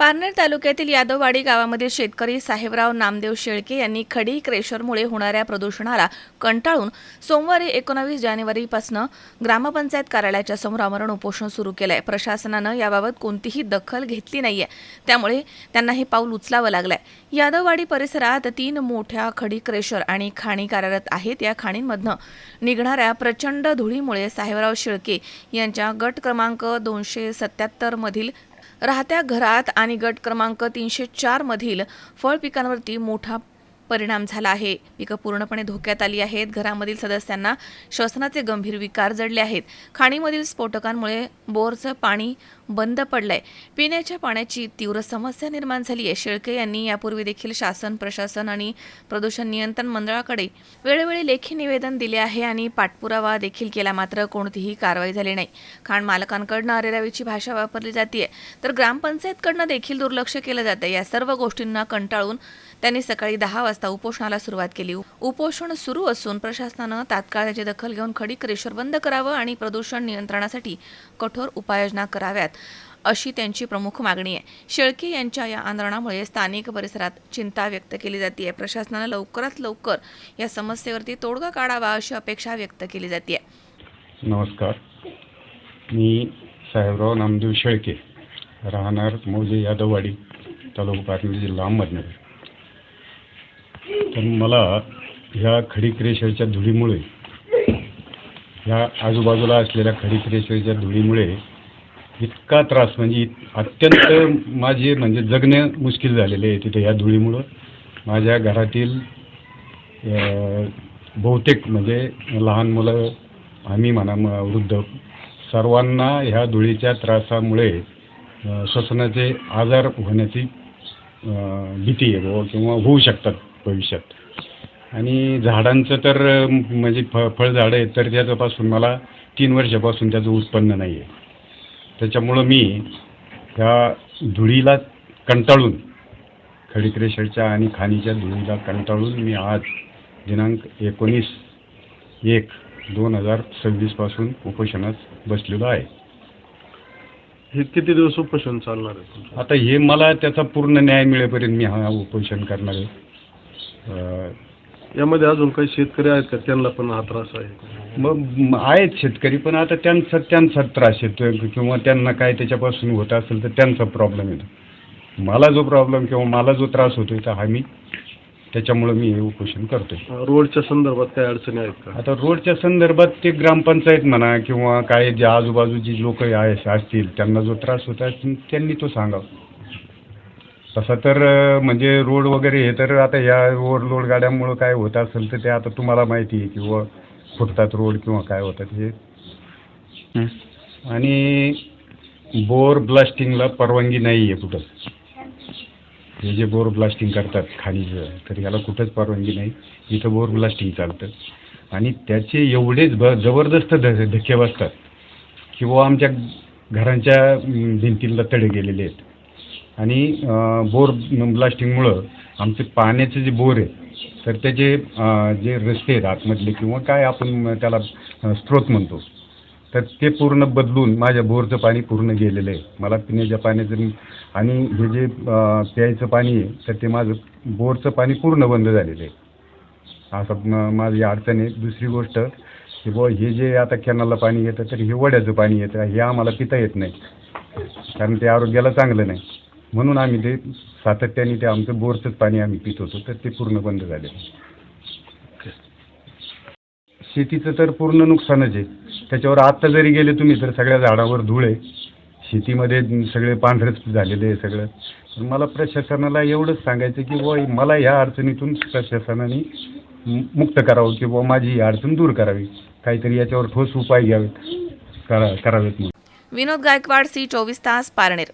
पारनेर तालुक्यातील यादववाडी गावामधील शेतकरी साहेबराव नामदेव शेळके यांनी खडी क्रेशरमुळे होणाऱ्या प्रदूषणाला कंटाळून सोमवारी एकोणावीस जानेवारीपासून ग्रामपंचायत कार्यालयाच्या समोर आमरण उपोषण सुरू केलं आहे प्रशासनानं याबाबत कोणतीही दखल घेतली नाहीये. त्यामुळे त्यांना हे पाऊल उचलावं लागलंय. यादववाडी परिसरात तीन मोठ्या खडी क्रेशर आणि खाणी कार्यरत आहेत. या खाणींमधनं निघणाऱ्या प्रचंड धुळीमुळे साहेबराव शेळके यांच्या गट क्रमांक दोनशे सत्याहत्तर मधील राहत्या घरात आणि गट क्रमांक तीनशे चारमधील फळ पिकांवरती मोठा परिणाम झाला आहे. पिकं पूर्णपणे धोक्यात आली आहेत. घरामधील सदस्यांना श्वसनाचे गंभीर विकार जडले आहेत. खाणीमधील स्फोटकांमुळे बोरचं पाणी बंद पडलंय. पिण्याच्या पाण्याची तीव्र समस्या निर्माण झाली आहे. शेळके यांनी यापूर्वी देखील शासन प्रशासन आणि प्रदूषण नियंत्रण मंडळाकडे वेळोवेळी लेखी निवेदन दिले आहे आणि पाठपुरावा देखील केला. मात्र कोणतीही कारवाई झाली नाही. खाण मालकांकडनं अरेरावीची भाषा वापरली जाते तर ग्रामपंचायतकडनं देखील दुर्लक्ष केलं जातं या सर्व गोष्टींना कंटाळून त्यांनी सकाळी दहा वाजता उपोषणाला सुरुवात केली. उपोषण सुरू असून प्रशासनानं तात्काळ त्याची दखल घेऊन खडी क्रेशर बंद करावं आणि प्रदूषण नियंत्रणासाठी कठोर उपाययोजना कराव्यात अशी त्यांची प्रमुख मागणी आहे. शेळके यांच्या या आंदोलनामुळे स्थानिक परिसरात चिंता व्यक्त केली जाते प्रशासनानं लवकरात लवकर या समस्येवरती तोडगा काढावा अशी अपेक्षा व्यक्त केली जाते नमस्कार. मी साहेबराव नामदेव शेळके राहणार मौजे यादववाडी तालुका जिल्हा अहमदनगर. तर मला ह्या खडी क्रेशरच्या धुळीमुळे ह्या आजूबाजूला असलेल्या खडी धुळीमुळे इतका त्रास म्हणजे इत- अत्यंत माझे म्हणजे जगणे मुश्किल झालेले आहे तिथे ह्या धुळीमुळं. माझ्या घरातील बहुतेक म्हणजे लहान मुलं आम्ही म्हणा वृद्ध सर्वांना ह्या धुळीच्या त्रासामुळे श्वसनाचे आजार होण्याची भीती आहे किंवा होऊ शकतात. भविष्यात. आणि झाडांचं तर म्हणजे फ फळझाडं आहेत तर त्याच्यापासून मला तीन वर्षापासून त्याचं उत्पन्न नाही आहे त्याच्यामुळं मी ह्या धुळीला कंटाळून खडीक्रेशरच्या आणि खाणीच्या धुळीला कंटाळून मी आज दिनांक एकोणीस एक दोन हजार सव्वीसपासून उपोषणास बसलेलो आहे. हे किती दिवस उपोषण चालणार आहे आता हे मला त्याचा पूर्ण न्याय मिळेपर्यंत मी हा उपोषण करणार आहे. यामध्ये अजून काही शेतकरी आहेत का? त्यांना पण हा त्रास आहे. मग आहेत शेतकरी पण आता त्यांचा त्यांचा त्रास येतो किंवा त्यांना काय त्याच्यापासून होत असेल तर त्यांचा प्रॉब्लेम येतो. मला जो प्रॉब्लेम किंवा मला जो त्रास होतोय तर हा मी त्याच्यामुळं मी हे उपोषण करतोय. रोडच्या संदर्भात काही अडचणी आहेत का? आता रोडच्या संदर्भात ते ग्रामपंचायत म्हणा किंवा काय जे आजूबाजूची लोक आहे असतील त्यांना जो त्रास होत असेल त्यांनी तो सांगावा. तसा तर म्हणजे रोड वगैरे हे तर आता ह्या ओव्हरलोड गाड्यांमुळं काय होत असेल तर ते आता तुम्हाला माहिती आहे किंवा फुटतात रोड किंवा काय होतात हे. आणि बोर ब्लास्टिंगला परवानगी नाही आहे कुठं. हे जे बोर ब्लास्टिंग करतात खाणीचं तर याला कुठंच परवानगी नाही. इथं बोर ब्लास्टिंग चालतं. आणि त्याचे एवढेच ब जबरदस्त ध धक्के बसतात. की बुवा आमच्या घरांच्या अं, भिंतीला तडे गेलेले आहेत. आणि बोर ब्लास्टिंगमुळं आमचे पाण्याचे जे बोर आहे तर त्याचे जे रस्ते आहेत आतमधले किंवा काय आपण त्याला स्त्रोत स्रोत म्हणतो तर ते पूर्ण बदलून माझ्या बोरचं पाणी पूर्ण गेलेलं आहे. मला पिण्याच्या पाण्याचं आणि हे जे प्यायचं पाणी आहे तर ते माझं बोरचं पाणी पूर्ण बंद झालेलं आहे. असं माझी अडचण आहे. दुसरी गोष्ट की बुवा हे जे आता कॅनलला पाणी येतं तर हे वड्याचं पाणी येतं. हे आम्हाला पिता येत नाही. कारण ते आरोग्याला चांगलं नाही. म्हणून आम्ही ते सातत्याने ते आमचं बोरचंच पाणी आम्ही पित होतो तर ते पूर्ण बंद आहे शेतीचं तर पूर्ण नुकसानच आहे. त्याच्यावर आत्ता जरी गेले तुम्ही तर सगळ्या झाडावर धूळ आहे. शेतीमध्ये सगळे पांढरच झालेले आहे सगळं. मला प्रशासनाला एवढंच सांगायचं की बुवा मला ह्या अडचणीतून प्रशासनाने मुक्त करावं की बुवा माझी ही अडचण दूर करावी. काहीतरी याच्यावर ठोस उपाय घ्यावेत करा करावेत म्हणून. विनोद गायकवाड सी चोवीस तास पारनेर.